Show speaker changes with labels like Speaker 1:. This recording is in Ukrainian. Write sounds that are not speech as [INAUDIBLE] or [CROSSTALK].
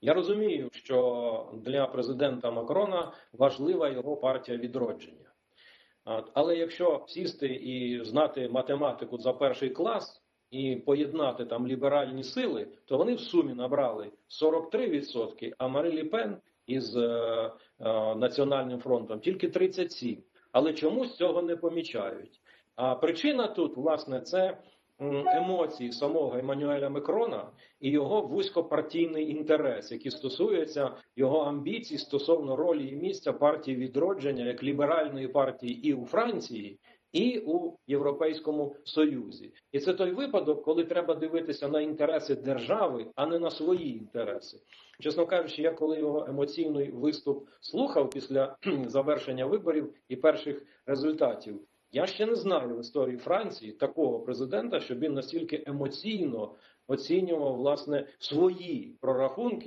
Speaker 1: Я розумію, що для президента Макрона важлива його партія відродження. Але якщо сісти і знати математику за перший клас і поєднати там ліберальні сили, то вони в сумі набрали 43%, а Марі Лі Пен із е, е, Національним фронтом тільки 37%. Але чомусь цього не помічають. А причина тут, власне, це емоції самого Еммануеля Макрона і його вузькопартійний інтерес, який стосується його амбіцій стосовно ролі і місця партії відродження як ліберальної партії і у Франції, і у Європейському Союзі. І це той випадок, коли треба дивитися на інтереси держави, а не на свої інтереси. Чесно кажучи, я коли його емоційний виступ слухав після [CLEARS THROAT] завершення виборів і перших результатів. Я ще не знаю в історії Франції такого президента, щоб він настільки емоційно оцінював власне свої прорахунки.